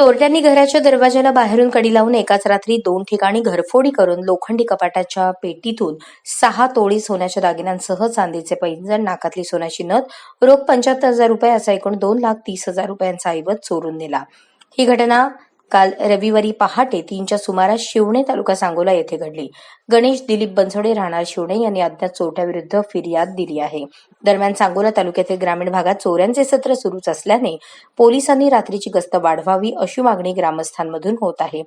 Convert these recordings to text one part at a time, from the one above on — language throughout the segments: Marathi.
चोरट्यांनी घराच्या दरवाजाला बाहेरून कडी लावून एकाच रात्री दोन ठिकाणी घरफोडी करून लोखंडी कपाटाच्या पेटीतून सहा तोळी सोन्याच्या दागिन्यांसह चांदीचे पैंजण नाकातली सोन्याची नथ रोख पंच्याहत्तर हजार रुपये असा एकूण दोन लाख तीस हजार रुपयांचा ऐवज चोरून नेला. ही घटना काल रविवारी पहाटे तीनच्या सुमारास शिवणे तालुका सांगोला येथे घडली. गणेश दिलीप बनसोडे राहणार शिवणे यांनी अज्ञात चोरट्याविरुद्ध फिर्याद दिली आहे. दरम्यान सांगोला तालुक्यातील ग्रामीण भागात चोऱ्यांचे सत्र सुरूच असल्याने पोलिसांनी रात्रीची गस्त वाढवावी अशी मागणी ग्रामस्थांमधून होत आहे.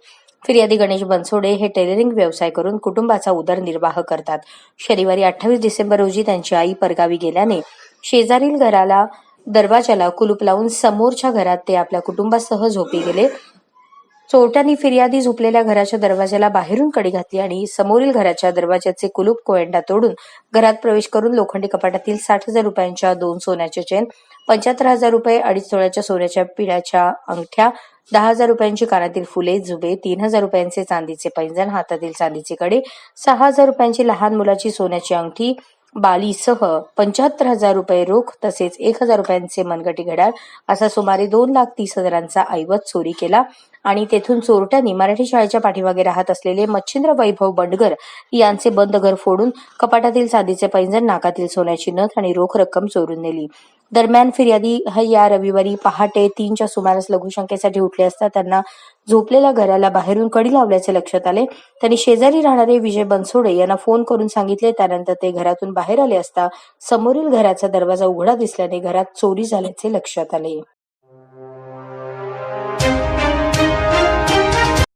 फिर्यादी गणेश बनसोडे हे टेलरिंग व्यवसाय करून कुटुंबाचा उदरनिर्वाह करतात. शनिवारी अठ्ठावीस डिसेंबर रोजी त्यांची आई परगावी गेल्याने शेजारील घराला दरवाजाला कुलूप लावून समोरच्या घरात ते आपल्या कुटुंबासह झोपी गेले. चोरट्यांनी फिर्यादी झोपलेल्या घराच्या दरवाजाला बाहेरून कडी घातली आणि समोरील घराच्या दरवाजाचे कुलूप कोयंडा तोडून घरात प्रवेश करून लोखंडी कपाटातील साठ हजार रुपयांच्या दोन सोन्याच्या चेन पंच्याहत्तर हजार रुपये अडीच तोळ्याच्या सोन्याच्या पिढ्याच्या अंगठ्या दहा हजार रुपयांची कानातील फुले जुबे तीन हजार रुपयांचे चांदीचे पैंजण हातातील चांदीचे कडे सहा हजार रुपयांची लहान मुलाची सोन्याची अंगठी बालीसह पंच्याहत्तर हजार रुपये रोख तसेच एक हजार रुपयांचे मनगटी घड्याळ असा सुमारे दोन लाख तीस हजारांचा ऐवज चोरी केला. आणि तेथून चोरट्यांनी मराठी शाळेच्या पाठीमागे राहत असलेले मच्छिंद्र वैभव बंडगर यांचे बंद घर फोडून कपाटातील चांदीचे पैंजण नाकातील सोन्याची नथ आणि रोख रक्कम चोरून नेली. दरम्यान फिर्यादी या रविवारी पहाटे तीनच्या सुमारास लघुशंकेसाठी उठले असता त्यांना झोपलेल्या घराला बाहेरून कडी लावल्याचे लक्षात आले. त्यांनी शेजारी राहणारे विजय बनसोडे यांना फोन करून सांगितले. त्यानंतर ते घरातून बाहेर आले असता समोरील घराचा दरवाजा उघडा दिसल्याने घरात चोरी झाल्याचे लक्षात आले.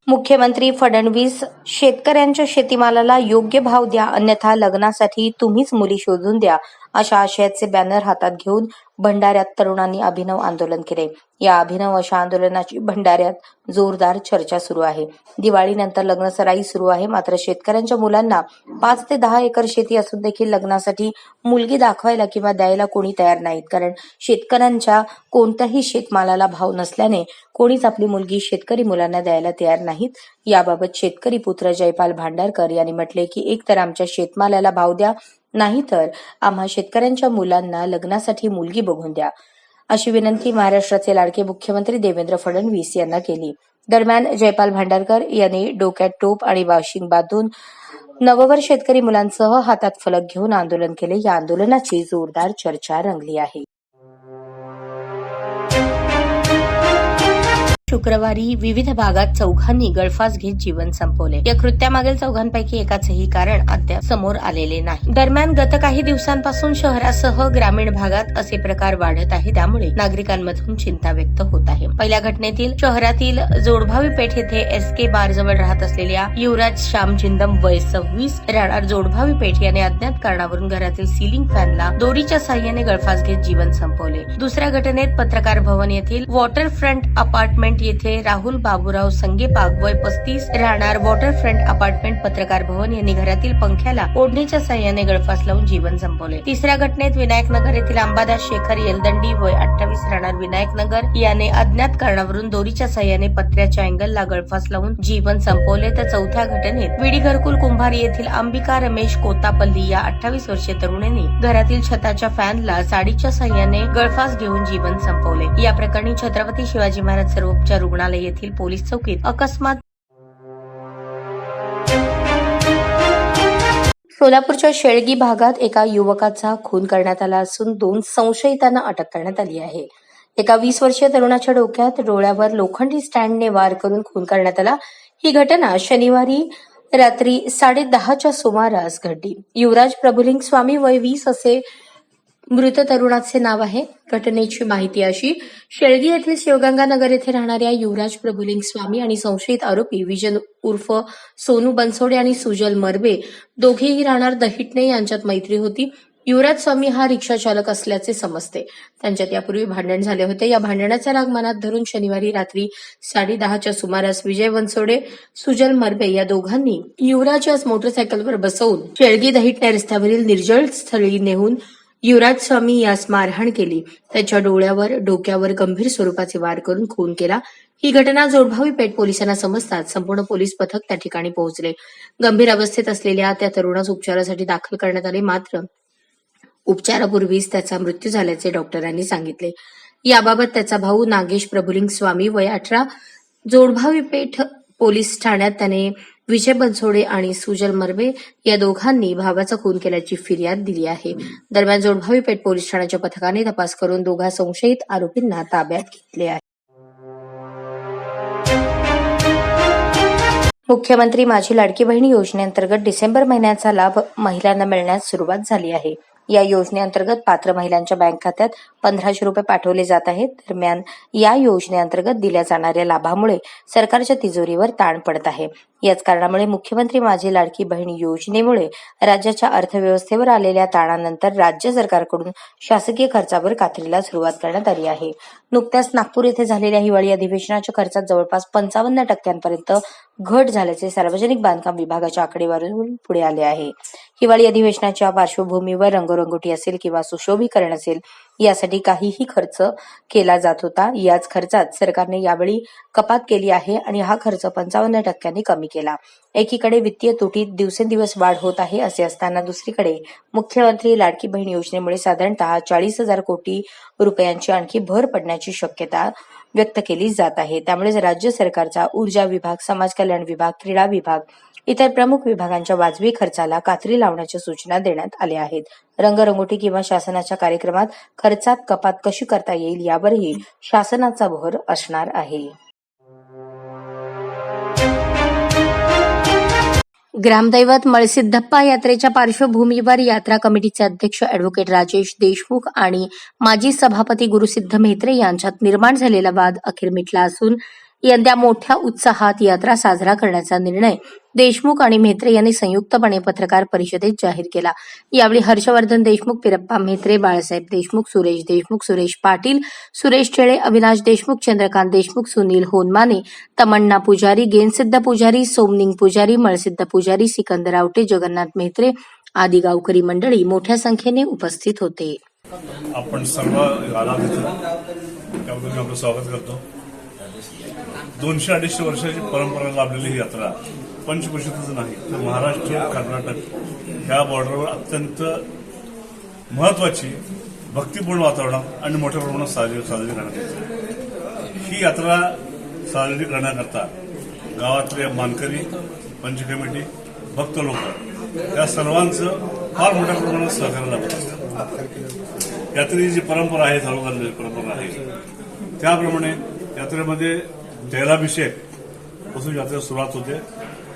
मुख्यमंत्री फडणवीस शेतकऱ्यांच्या शेतीमालाला योग्य भाव द्या अन्यथा लग्नासाठी तुम्हीच मुली शोधून द्या. अशा आशयाचे बॅनर हातात घेऊन भंडाऱ्यात तरुणांनी अभिनव आंदोलन केले. या अभिनव अशा आंदोलनाची भंडाऱ्यात जोरदार चर्चा सुरू आहे. दिवाळीनंतर लग्न सराई सुरू आहे. मात्र शेतकऱ्यांच्या मुलांना पाच ते दहा एकर शेती असून देखील लग्नासाठी मुलगी दाखवायला किंवा द्यायला कोणी तयार नाहीत. कारण शेतकऱ्यांच्या कोणत्याही शेतमालाला भाव नसल्याने कोणीच आपली मुलगी शेतकरी मुलांना द्यायला तयार नाहीत. याबाबत शेतकरी पुत्र जयपाल भांडारकर यांनी म्हटले की एकतर आमच्या शेतमालाला भाव द्या नाहीतर आम्हा शेतकऱ्यांच्या मुलांना लग्नासाठी मुलगी बघून द्या. अशी विनंती महाराष्ट्राचे लाडके मुख्यमंत्री देवेंद्र फडणवीस यांना केली. दरम्यान जयपाल भांडारकर यांनी डोक्यात टोप आणि वाशिंग बांधून नववर शेतकरी मुलांसह हातात फलक घेऊन आंदोलन केले. या आंदोलनाची जोरदार चर्चा रंगली आहे. शुक्रवारी विविध भागात चौघांनी गळफास घेत जीवन संपवले. या कृत्यामागील चौघांपैकी एकाचही कारण अद्याप समोर आलेले नाही. दरम्यान गत काही दिवसांपासून शहरासह ग्रामीण भागात असे प्रकार वाढत आहे त्यामुळे नागरिकांमधून चिंता व्यक्त होत आहे. पहिल्या घटनेतील शहरातील जोडभावी पेठ येथे एस के बार जवळ राहत असलेल्या युवराज श्याम जिंदम वय सव्वीस राहणार जोडभावी पेठ याने अज्ञात कारणावरून घरातील सिलिंग फॅनला दोरीच्या साह्याने गळफास घेत जीवन संपवले. दुसऱ्या घटनेत पत्रकार भवन येथील वॉटर फ्रंट अपार्टमेंट येथे राहुल बाबूराव संगेपाग वय पस्तीस राहणार वॉटर फ्रंट अपार्टमेंट पत्रकार भवन यांनी घरातील पंख्याला ओढणीच्या सहाय्याने गळफास लावून जीवन संपवले. तिसऱ्या घटनेत विनायकनगर येथील अंबादास शेखर येलदंडी वय अठ्ठावीस राहणार विनायकनगर याने अज्ञात कारणावरून दोरीच्या सहाय्याने पत्र्याच्या अँगलला गळफास लावून जीवन संपवले. तर चौथ्या घटनेत विडी घरकुल कुंभारी येथील अंबिका रमेश कोतापल्ली या अठ्ठावीस वर्षीय तरुणीने घरातील छताच्या फॅनला साडीच्या सहाय्याने गळफास घेऊन जीवन संपवले. या प्रकरणी छत्रपती शिवाजी महाराज सर्वोपचार रुग्णालय येथील पोलीस चौकीत अकस्मात सोलापूरच्या शेळगी भागात एका युवकाचा खून करण्यात आला असून दोन संशयितांना अटक करण्यात आली आहे. एका वीस वर्षीय तरुणाच्या डोक्यात डोळ्यावर लोखंडी स्टँडने वार करून खून करण्यात आला. ही घटना शनिवारी रात्री साडे दहाच्या सुमारास घडली. युवराज प्रभुलिंग स्वामी वय वीस असे मृत तरुणाचे नाव आहे. घटनेची माहिती अशी शेळगी येथील शिवगंगानगर येथे राहणाऱ्या युवराज प्रभुलिंग स्वामी आणि संशयित आरोपी विजन उर्फ सोनू बनसोडे आणि सुजल मर्बे दोघेही राहणार दहिटणे यांच्यात मैत्री होती. युवराज स्वामी हा रिक्षा चालक असल्याचे समजते. त्यांच्यात यापूर्वी भांडण झाले होते. या भांडणाचा राग मनात धरून शनिवारी रात्री साडे दहाच्या सुमारास विजय वनसोडे सुजल मर्बे या दोघांनी युवराज मोटरसायकलवर बसवून शेळगी दहिटणे रस्त्यावरील निर्जळ स्थळी नेऊन युवराज स्वामी यास मारहाण केली. त्याच्या डोळ्यावर डोक्यावर गंभीर स्वरूपाचे वार करून खून केला. ही घटना जोडभावी पेठ पोलिसांना समजताच संपूर्ण पोलीस पथक त्या ठिकाणी पोहोचले. गंभीर अवस्थेत असलेल्या त्या तरुणास उपचारासाठी दाखल करण्यात आले. मात्र उपचारापूर्वीच त्याचा मृत्यू झाल्याचे डॉक्टरांनी सांगितले. याबाबत त्याचा भाऊ नागेश प्रभुलिंग स्वामी वय अठरा जोडभावी पेठ पोलीस ठाण्यात त्याने विजय बनसोडे आणि सुजल मर्वे या दोघांनी भावाचा खून केल्याची फिर्याद दिली आहे. दरम्यान जोडभावी पेठ पोलीस ठाण्याच्या पथकाने तपास करून दोघा संशयित आरोपींना ताब्यात घेतले आहे. मुख्यमंत्री माझी लाडकी बहिणी योजनेअंतर्गत डिसेंबर महिन्याचा लाभ महिलांना मिळण्यास सुरुवात झाली आहे. या योजनेअंतर्गत पात्र महिलांच्या बँक खात्यात पंधराशे रुपये पाठवले जात आहेत. दरम्यान या योजनेअंतर्गत दिल्या जाणाऱ्या लाभामुळे सरकारच्या तिजोरीवर ताण पडत आहे. याच कारणामुळे मुख्यमंत्री माझी लाडकी बहीण योजनेमुळे राज्याच्या अर्थव्यवस्थेवर आलेल्या ताणानंतर राज्य सरकारकडून शासकीय खर्चावर कात्रीला सुरुवात करण्यात आली आहे. नुकत्याच नागपूर येथे झालेल्या हिवाळी अधिवेशनाच्या खर्चात जवळपास पंचावन्न टक्क्यांपर्यंत घट झाल्याचे सार्वजनिक बांधकाम विभागाच्या आकडेवारीवरून पुढे आले आहे. हिवाळी अधिवेशनाच्या पार्श्वभूमीवर रंगरंगोटी असेल किंवा सुशोभीकरण असेल यासाठी काहीही खर्च केला जात होता. याच खर्चात सरकारने यावेळी कपात केली आहे आणि हा खर्च पंचावन्न टक्क्यांनी कमी केला. एकीकडे वित्तीय तुटीत दिवसेंदिवस वाढ होत आहे असे असताना दुसरीकडे मुख्यमंत्री लाडकी बहीण योजनेमुळे साधारणतः चाळीस हजार कोटी रुपयांची आणखी भर पडण्याची शक्यता व्यक्त केली जात आहे. त्यामुळे राज्य सरकारचा ऊर्जा विभाग समाज कल्याण विभाग क्रीडा विभाग इतर प्रमुख विभागांच्या वाजवी खर्चाला कात्री लावण्याच्या सूचना देण्यात आल्या आहेत. रंगरंगोटी किंवा शासनाच्या कार्यक्रमात खर्चात कपात कशी करता येईल यावरही शासनाचा भर असणार आहे. ग्रामदैवत मळसिद्धप्पा यात्रेच्या पार्श्वभूमीवर यात्रा कमिटीचे अध्यक्ष अॅडव्होकेट राजेश देशमुख आणि माजी सभापती गुरुसिद्ध म्हेत्रे यांच्यात निर्माण झालेला वाद अखेर मिटला असून यंदा मोठ्या उत्साहात यात्रा साजरा करण्याचा निर्णय देशमुख आणि म्हेत्रे यांनी संयुक्तपणे पत्रकार परिषदेत जाहीर केला. यावेळी हर्षवर्धन देशमुख पिरप्पा म्हेत्रे बाळासाहेब देशमुख सुरेश देशमुख सुरेश पाटील सुरेश चेळे अविनाश देशमुख चंद्रकांत देशमुख सुनील होनमाने तमन्ना पुजारी गेनसिद्ध पुजारी सोमनिंग पुजारी मळसिद्ध पुजारी सिकंदर आवटे जगन्नाथ म्हेत्रे आदी गावकरी मंडळी मोठ्या संख्येने उपस्थित होते. आपण सर्व आपलं स्वागत करतो. दोनशे अडीचशे वर्षाची परंपरा लाभलेली ही यात्रा पंचकृषीतच नाही तर महाराष्ट्र कर्नाटक ह्या बॉर्डरवर अत्यंत महत्वाची भक्तिपूर्ण वातावरणात आणि मोठ्या प्रमाणात साजरी साजरी करण्यात येते. ही यात्रा साजरी करण्याकरता गावातले मानकरी पंच कमिटी भक्त लोक या सर्वांचं फार मोठ्या प्रमाणात सहकार्य लाभत असतं यात्रेची जी परंपरा आहे चालू परंपरा आहे त्याप्रमाणे यात्रेमध्ये जैलाभिषेकपासून यात्रा सुरुवात होते.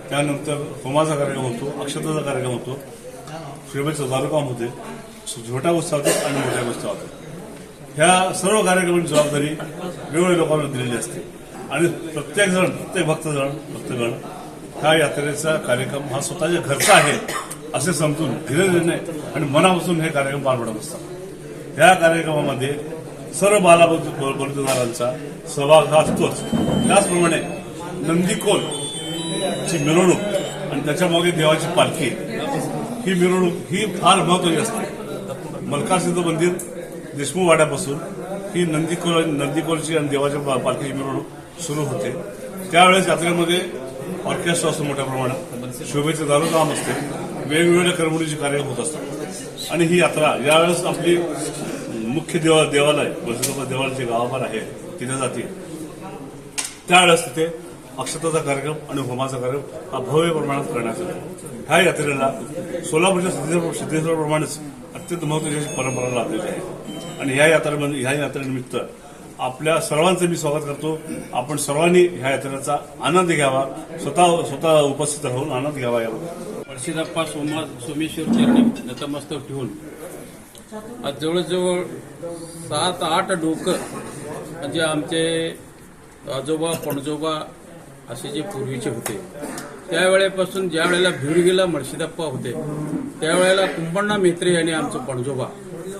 त्यानंतर होमाचा कार्यक्रम होतो अक्षताचा कार्यक्रम होतो. शिवबाईचं दारुकाम होते. छोट्या उत्सव आणि मोठ्या उत्सव ह्या सर्व कार्यक्रमांची जबाबदारी वेगवेगळ्या लोकांना दिलेली असते. आणि प्रत्येक जण प्रत्येक भक्तजण भक्तगण ह्या यात्रेचा कार्यक्रम हा स्वतःच्या घरचा आहे असे समजून धीरे आणि मनापासून हे कार्यक्रम पार पडत असतात. या कार्यक्रमामध्ये सर्व बालाबद्दलदारांचा सहभाग हा असतोच. त्याचप्रमाणे नंदीकोल ची मिरवणूक आणि त्याच्यामागे देवाची पालखी. ही मिरवणूक ही फार महत्वाची असते. मलकासिद्ध मंदिर देशमुख वाड्यापासून ही नंदीकोल नंदीकोलची आणि देवाच्या पालखीची मिरवणूक सुरू होते. त्यावेळेस यात्रेमध्ये ऑर्केस्ट्रा असतो मोठ्या प्रमाणात. शोभेचे दारुकाम असते. वेगवेगळ्या करमणुकीची कार्य होत असतात. आणि ही यात्रा यावेळेस आपली मुख्य देवा देवालय बसुदेव देवालय जे गावाबार आहे तिथे जाते. त्यावेळेस तिथे अक्षताचा कार्यक्रम आणि होमाचा कार्यक्रम हा भव्य प्रमाणात करण्यात येतो. ह्या यात्रेला सोलापूरच्या सिद्धेश्वर सिद्धेश्वरप्रमाणेच अत्यंत महत्वाची अशी परंपरा लाभलेली आहे. आणि ह्या यात्रेमध्ये ह्या यात्रेनिमित्त आपल्या सर्वांचं मी स्वागत करतो. आपण सर्वांनी ह्या यात्रेचा आनंद घ्यावा. स्वतः स्वतः उपस्थित राहून आनंद घ्यावा यावर. परशिदाप्पा सोमा सोमेश्वर चरणी नतमस्तक ठेवून आज जवळजवळ सात आठ डोकं म्हणजे आमचे आजोबा पणजोबा असे जे पूर्वीचे होते. त्यावेळेपासून ज्या वेळेला भिडगीला मळशीदप्पा होते त्यावेळेला कुंभण्णा मेत्रे यांनी आमचं पणजोबा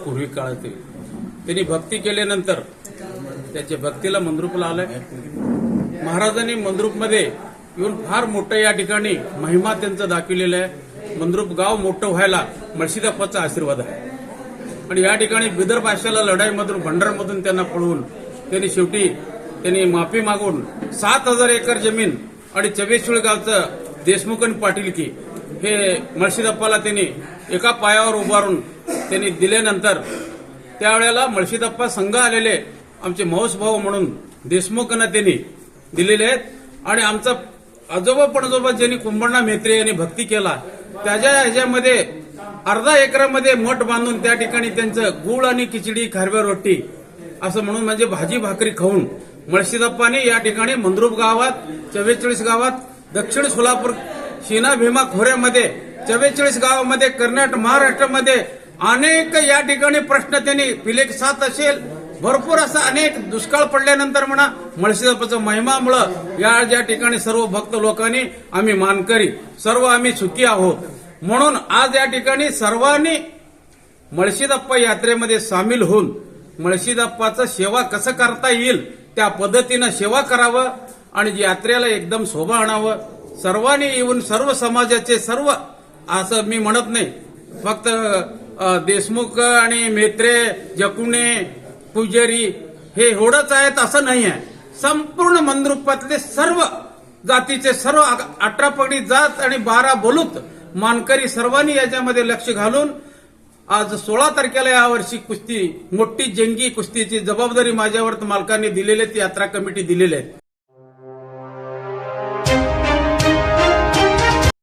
पूर्वी काळातील. त्यांनी भक्ती केल्यानंतर त्याच्या भक्तीला मंद्रुपला आलंय. महाराजांनी मंद्रुपमध्ये येऊन फार मोठं या ठिकाणी महिमा त्यांचा दाखविलेला आहे. मंद्रुप गाव मोठं व्हायला मळशीदप्पाचा आशीर्वाद आहे. आणि या ठिकाणी बिदर भाषेला लढाईमधून भंडारमधून त्यांना पळवून त्यांनी शेवटी त्यांनी माफी मागून सात हजार एकर जमीन आणि चबेश्वर गावचं देशमुख आणि पाटील की हे मळशीदप्पाला त्यांनी एका पायावर उभारून त्यांनी दिल्यानंतर त्यावेळेला मळशीदप्पा संघ आलेले आमचे मौस भाऊ म्हणून देशमुखांना त्यांनी दिलेले आहेत. आणि आमचा आजोबा पणजोबा ज्यांनी कुंभण्णा मेत्रे यांनी भक्ती केला त्याच्या ह्याच्यामध्ये अर्धा एकरामध्ये मठ बांधून त्या ठिकाणी त्यांचं गुळ आणि खिचडी खारव्या रोटी असं म्हणून म्हणजे भाजी भाकरी खाऊन मळशीदप्पाने या ठिकाणी मंद्रुप गावात चव्वेचाळीस गावात दक्षिण सोलापूर शिना भीमा खोऱ्यामध्ये चव्वेचाळीस गावामध्ये कर्नाटक महाराष्ट्रामध्ये अनेक या ठिकाणी प्रश्न त्यांनी पिलेक साथ असेल. भरपूर असं अनेक दुष्काळ पडल्यानंतर म्हणा मळशीदप्पाचं महिमामुळं या ज्या ठिकाणी सर्व भक्त लोकांनी आम्ही मानकरी सर्व आम्ही सुखी आहोत. म्हणून आज या ठिकाणी सर्वांनी मळशीदाप्पा यात्रेमध्ये सामील होऊन मळशीदप्पाचं सेवा कसं करता येईल त्या पद्धतीनं सेवा करावं आणि यात्रेला एकदम शोभा आणावं. सर्वांनी येऊन सर्व समाजाचे सर्व असं मी म्हणत नाही. फक्त देशमुख आणि मेत्रे जकुणे पुजारी हे एवढंच आहेत असं नाही आहे. संपूर्ण मंद्रुपातले सर्व जातीचे सर्व अठरा पगडी जात आणि बारा बोलूत मानकरी सर्वांनी याच्यामध्ये लक्ष घालून आज सोळा तारखेला यावर्षी कुस्ती मोठी जंगी कुस्तीची जबाबदारी माझ्यावर मालकांनी दिलेली आहे, ती यात्रा कमिटी दिलेली आहे.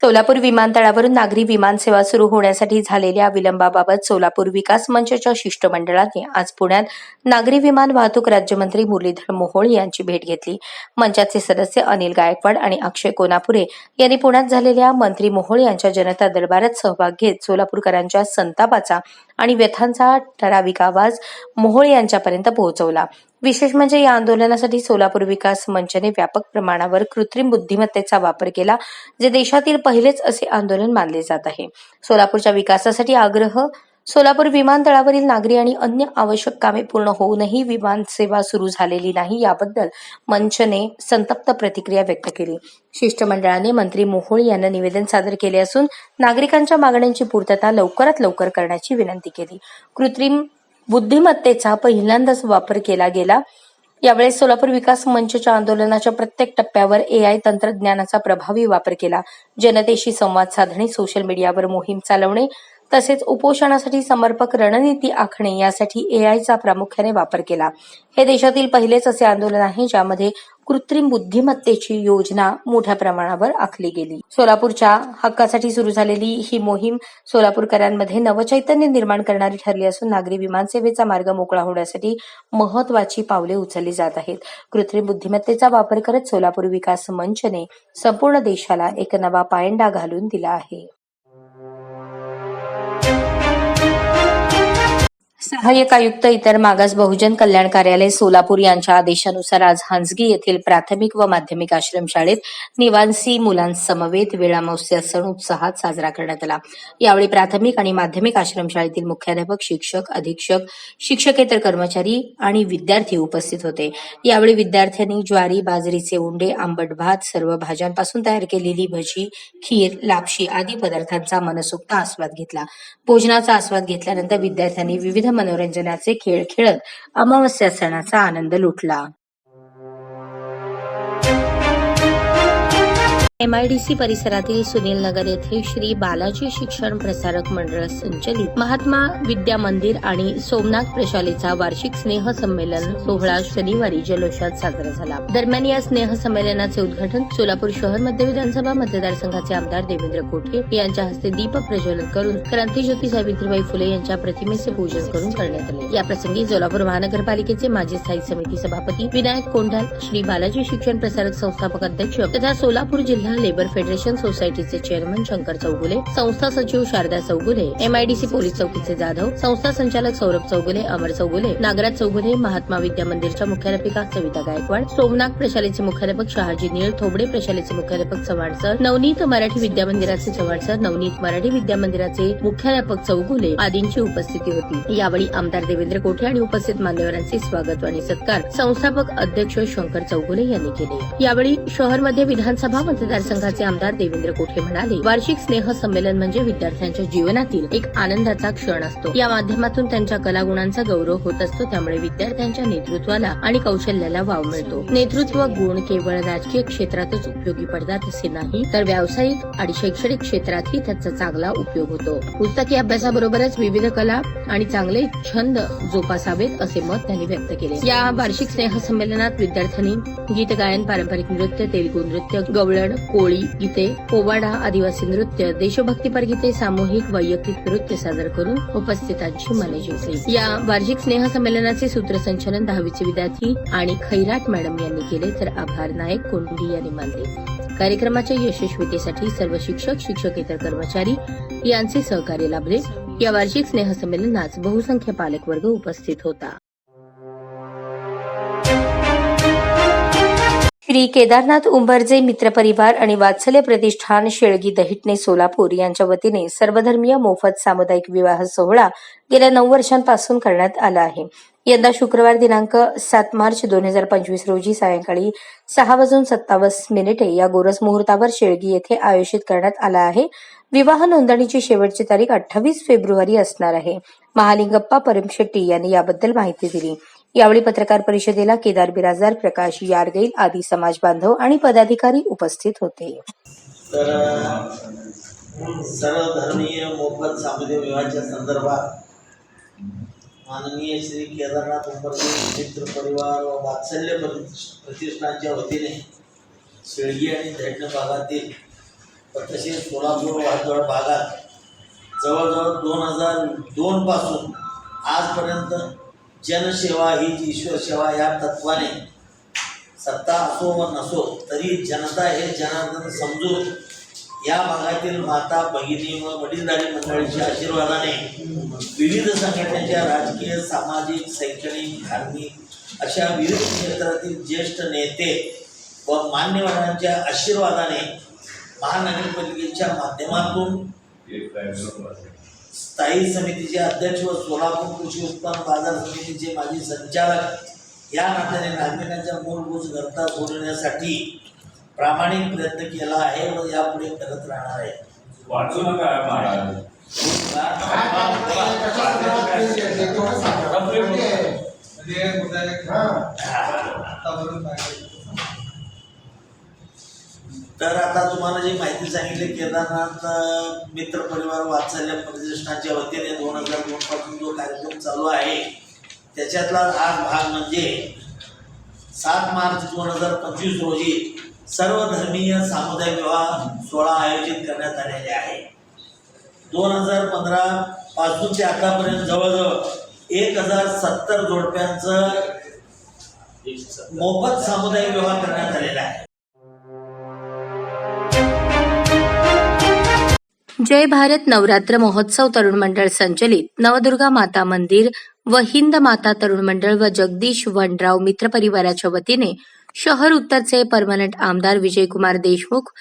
सोलापूर विमानतळावरून नागरी विमानसेवा सुरू होण्यासाठी झालेल्या विलंबाबाबत सोलापूर विकास मंचच्या शिष्टमंडळाने आज पुण्यात नागरी विमान वाहतूक राज्यमंत्री मुरलीधर मोहोळ यांची भेट घेतली. मंचाचे सदस्य अनिल गायकवाड आणि अक्षय कोनापुरे यांनी पुण्यात झालेल्या मंत्री मोहोळ यांच्या जनता दरबारात सहभाग घेत सोलापूरकरांच्या संतापाचा आणि व्यथांचा ठराविक आवाज मोहोळ यांच्यापर्यंत पोहोचवला. विशेष म्हणजे या आंदोलनासाठी सोलापूर विकास मंचने व्यापक प्रमाणावर कृत्रिम बुद्धिमत्तेचा वापर केला जे देशातील पहिलेच असे आंदोलन मानले जात आहे. सोलापूरच्या विकासासाठी आग्रह सोलापूर विमानतळावरील नागरी आणि अन्य आवश्यक कामे पूर्ण होऊनही विमान सेवा सुरू झालेली नाही याबद्दल मंचने संतप्त प्रतिक्रिया व्यक्त केली. शिष्टमंडळाने मंत्री मोहोळ यांना निवेदन सादर केले असून नागरिकांच्या मागण्यांची पूर्तता लवकरात लवकर करण्याची विनंती केली. कृत्रिम बुद्धिमत्तेचा पहिल्यांदाच वापर केला गेला. यावेळेस सोलापूर विकास मंचच्या आंदोलनाच्या प्रत्येक टप्प्यावर एआय तंत्रज्ञानाचा प्रभावी वापर केला. जनतेशी संवाद साधणे सोशल मीडियावर मोहीम चालवणे तसेच उपोषणासाठी समर्पक रणनीती आखणे यासाठी एआयचा प्रामुख्याने वापर केला. हे देशातील पहिलेच असे आंदोलन आहे ज्यामध्ये कृत्रिम बुद्धिमत्तेची योजना मोठ्या प्रमाणावर आखली गेली. सोलापूरच्या हक्कासाठी सुरू झालेली ही मोहीम सोलापूरकरांमध्ये नवचैतन्य निर्माण करणारी ठरली असून नागरी विमानसेवेचा मार्ग मोकळा होण्यासाठी महत्वाची पावले उचलली जात आहेत. कृत्रिम बुद्धिमत्तेचा वापर करत सोलापूर विकास मंचने संपूर्ण देशाला एक नवा पायंडा घालून दिला आहे. सहाय्यक आयुक्त इतर मागास बहुजन कल्याण कार्यालय सोलापूर यांच्या आदेशानुसार आज हांजगी येथील प्राथमिक व माध्यमिक आश्रमशाळेत निवासी मुलांसमवेत वेळामावस्या सण उत्साहात साजरा करण्यात आला. यावेळी प्राथमिक आणि माध्यमिक आश्रमशाळेतील मुख्याध्यापक शिक्षक अधीक्षक शिक्षकेतर कर्मचारी आणि विद्यार्थी उपस्थित होते. यावेळी विद्यार्थ्यांनी ज्वारी बाजरीचे उंडे आंबट भात सर्व भाज्यांपासून तयार केलेली भजी खीर लापशी आदी पदार्थांचा मनसोक्त आस्वाद घेतला. भोजनाचा आस्वाद घेतल्यानंतर विद्यार्थ्यांनी विविध मनोरंजनाचे खेळ खेळत अमावस्या सणाचा आनंद लुटला. एम आय डी सी परिसरातील सुनील नगर येथे श्री बालाजी शिक्षण प्रसारक मंडळ संचलित महात्मा विद्या मंदिर आणि सोमनाथ प्रशालेचा वार्षिक स्नेह संमेलन सोहळा शनिवारी जल्लोषात साजरा झाला. दरम्यान या स्नेह संमेलनाचे उद्घाटन सोलापूर शहर मध्य विधानसभा मतदारसंघाचे आमदार देवेंद्र कोठे यांच्या हस्ते दीप प्रज्वलन करून क्रांतीज्योती सावित्रीबाई फुले यांच्या प्रतिमेचे पूजन करून करण्यात आले. या प्रसंगी सोलापूर महानगरपालिकेचे माजी स्थायी समिती सभापती विनायक कोंढाल श्री बालाजी शिक्षण प्रसारक संस्थापक अध्यक्ष तथा सोलापूर जिल्हा लेबर फेडरेशन सोसायटीचे चेअरमन शंकर चौगुले संस्था सचिव शारदा चौगुले एमआयडीसी पोलीस चौकीचे जाधव संस्था संचालक सौरभ चौगुले अमर चौगुले नागराज चौगुले महात्मा विद्या मंदिरच्या मुख्याध्यापिका सविता गायकवाड सोमनाथ प्रशालेचे मुख्याध्यापक शहाजी नीळ थोबडे प्रशालेचे मुख्याध्यापक चव्हाण सर नवनीत मराठी विद्या मंदिराचे चव्हाण सर नवनीत मराठी विद्या मंदिराचे मुख्याध्यापक चौगुले आदींची उपस्थिती होती. यावेळी आमदार देवेंद्र कोठे आणि उपस्थित मान्यवरांचे स्वागत आणि सत्कार संस्थापक अध्यक्ष शंकर चौगुले यांनी केले. यावेळी शहरमध्ये विधानसभा मतदार मतदारसंघाचे आमदार देवेंद्र कोठे म्हणाले वार्षिक स्नेह संमेलन म्हणजे विद्यार्थ्यांच्या जीवनातील एक आनंदाचा क्षण असतो. या माध्यमातून त्यांच्या कलागुणांचा गौरव होत असतो त्यामुळे विद्यार्थ्यांच्या नेतृत्वाला आणि कौशल्याला वाव मिळतो. नेतृत्व गुण केवळ राजकीय क्षेत्रातच उपयोगी पडतात असे नाही तर व्यावसायिक आणि शैक्षणिक क्षेत्रातही त्याचा चांगला उपयोग होतो. पुस्तकी अभ्यासाबरोबरच विविध कला आणि चांगले छंद जोपासावेत असे मत त्यांनी व्यक्त केले. या वार्षिक स्नेह संमेलनात विद्यार्थ्यांनी गीत गायन पारंपरिक नृत्य तेलगू नृत्य गवळण कोळी गीते पोवाडा आदिवासी नृत्य देशभक्तीपर गीते सामूहिक वैयक्तिक नृत्य सादर करून उपस्थितांची मने जिंकली या वार्षिक स्नेह संमेलनाचे सूत्रसंचालन दहावीचे विद्यार्थी आणि खैराट मॅडम यांनी केले तर आभार नायक कोंडी यांनी मानले. कार्यक्रमाच्या यशस्वीतेसाठी सर्व शिक्षक शिक्षकेतर कर्मचारी यांचे सहकार्य लाभले. या वार्षिक स्नेह संमेलनात बहुसंख्य पालकवर्ग उपस्थित होता. श्री केदारनाथ उंबरजे मित्रपरिवार आणि वात्सल्य प्रतिष्ठान शेळगी दहिटणे सोलापूर यांच्या वतीने सर्वधर्मीय मोफत सामुदायिक विवाह सोहळा गेल्या नऊ वर्षांपासून करण्यात आला आहे. यंदा शुक्रवार दिनांक सात मार्च दोन हजार पंचवीस रोजी सायंकाळी सहा वाजून सत्तावीस मिनिटे या गोरस मुहूर्तावर शेळगी येथे आयोजित करण्यात आला आहे. विवाह नोंदणीची शेवटची तारीख अठ्ठावीस फेब्रुवारी असणार आहे. महालिंगप्पा परमशेट्टी यांनी याबद्दल माहिती दिली. यावेळी पत्रकार परिषदेला केदार बिराजदार प्रकाश यारगैल आदी समाज बांधव आणि पदाधिकारी उपस्थित होते. तर सर्वधर्मीय मोफत सामुदायिक विवाहाच्या संदर्भात माननीय श्री केदारनाथ उंबरगे मित्र परिवार व वात्सल्य प्रतिष्ठानच्या वतीने शेळगी आणि दैठण भागातील तसेच सोलापूर वाहतूळ भागात जवळजवळ दोन हजार दोनपासून आजपर्यंत जनसेवा हीच ईश्वर सेवा या तत्वाने सत्ता असो व नसो तरी जनता हे जनार्दन समजून या भागातील माता भगिनी व वडीलधारी मंडळीच्या आशीर्वादाने विविध संघटनेच्या राजकीय सामाजिक शैक्षणिक धार्मिक अशा विविध क्षेत्रातील ज्येष्ठ नेते व मान्यवरांच्या आशीर्वादाने महानगरपालिकेच्या माध्यमातून स्थायी समितीचे अध्यक्ष व सोलापूर कृषी उत्पन्न बाजार समितीचे माजी संचालक या नात्याने नागरिकांच्या मूलभूत गरजा सोडवण्यासाठी प्रामाणिक प्रयत्न केला आहे व यापुढे करत राहणार आहे. वाचू नका महाराज तर आता तुम्हाला जी माहिती सांगितली केदारनाथ मित्र परिवार वात्सल्य प्रतिष्ठानच्या वतीने दोन हजार दोन पासून जो कार्यक्रम चालू आहे त्याच्यातला हा भाग म्हणजे सात मार्च दोन हजार पंचवीस रोजी सर्वधर्मीय सामुदायिक विवाह सोहळा आयोजित करण्यात आलेले आहे. दोन हजार पंधरा पासून ते आतापर्यंत जवळजवळ एक हजार सत्तर जोडप्यांचं मोफत सामुदायिक विवाह करण्यात आलेला आहे. जय भारत नवरात्र महोत्सव तरुण मंडळ संचलित नवदुर्गा माता मंदिर व हिंद माता तरुण मंडळ व जगदीश वनराव मित्र परिवाराच्या वतीने शहर उत्तरचे परमनंट आमदार विजयकुमार देशमुख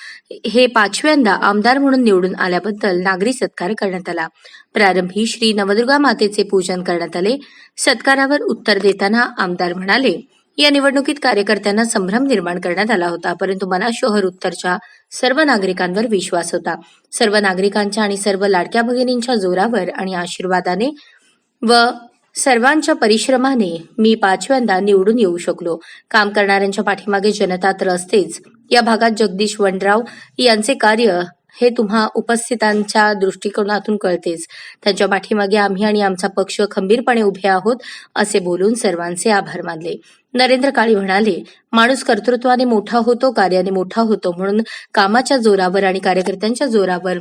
हे पाचव्यांदा आमदार म्हणून निवडून आल्याबद्दल नागरी सत्कार करण्यात आला. प्रारंभी श्री नवदुर्गा मातेचे पूजन करण्यात आले. सत्कारावर उत्तर देताना आमदार म्हणाले या निवडणुकीत कार्यकर्त्यांना संभ्रम निर्माण करण्यात आला होता परंतु मला शोहर उत्तरच्या सर्व नागरिकांवर विश्वास होता. सर्व नागरिकांच्या आणि सर्व लाडक्या भगिनींच्या जोरावर आणि आशीर्वादाने व सर्वांच्या परिश्रमाने मी पाचव्यांदा निवडून येऊ शकलो. काम करणाऱ्यांच्या पाठीमागे जनता तर असतेच. या भागात जगदीश वनराव यांचे कार्य हे तुम्हा उपस्थितांच्या दृष्टिकोनातून कळतेच. त्यांच्या पाठीमागे आम्ही आणि आमचा पक्ष खंबीरपणे उभे आहोत असे बोलून सर्वांचे आभार मानले. नरेंद्र काळी म्हणाले माणूस कर्तृत्वाने मोठा होतो कार्याने मोठा होतो म्हणून कामाच्या जोरावर आणि कार्यकर्त्यांच्या जोरावर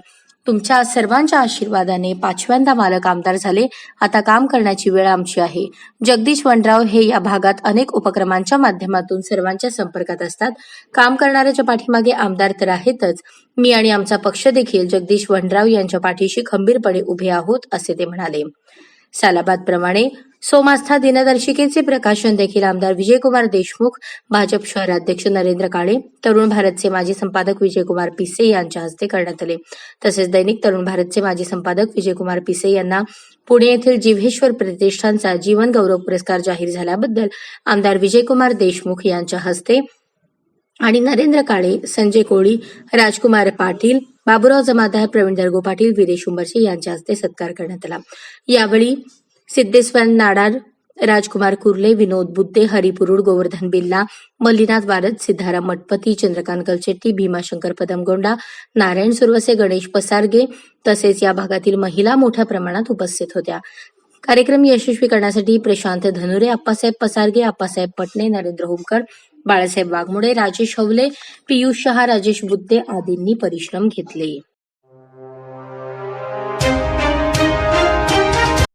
तुमच्या सर्वांच्या आशीर्वादाने पाचव्यांदा मालक आमदार झाले. आता काम करण्याची वेळ आमची आहे. जगदीश वनराव हे या भागात अनेक उपक्रमांच्या माध्यमातून सर्वांच्या संपर्कात असतात. काम करणाऱ्याच्या पाठीमागे आमदार तर आहेतच. मी आणि आमचा पक्ष देखील जगदीश वनराव यांच्या पाठीशी खंबीरपणे उभे आहोत असे ते म्हणाले. सालाबाद प्रमाणे सोमास्था दिनदर्शिकेचे प्रकाशन देखील आमदार विजयकुमार देशमुख भाजप शहराध्यक्ष नरेंद्र काळे तरुण भारतचे माजी संपादक विजयकुमार पिसे यांच्या हस्ते करण्यात आले. तसेच दैनिक तरुण भारतचे माजी संपादक विजयकुमार पिसे यांना पुणे येथील जिव्हेश्वर प्रतिष्ठानचा जीवन गौरव पुरस्कार जाहीर झाल्याबद्दल आमदार विजयकुमार देशमुख यांच्या हस्ते आणि नरेंद्र काळे संजय कोळी राजकुमार पाटील बाबुराव जमादार प्रवीण दर्गो पाटील विरेश उंबरसे यांच्या हस्ते सत्कार करण्यात आला. यावेळी सिद्धेश्वर नाडार राजकुमार कुर्ले विनोद बुद्धे हरिपुरुड गोवर्धन बिल्ला मल्लीनाथ वारद सिद्धाराम मठपती चंद्रकांत कलचेट्टी भीमाशंकर पदमगोंडा नारायण सुरवसे गणेश पसारगे तसेच या भागातील महिला मोठ्या प्रमाणात उपस्थित होत्या. कार्यक्रम यशस्वी करण्यासाठी प्रशांत धनुरे आप्पासाहेब पसारगे आप्पासाहेब पटणे नरेंद्र होमकर बाळासाहेब वाघमोडे राजेश हवले पियुष शहा राजेश बुद्धे आदींनी परिश्रम घेतले.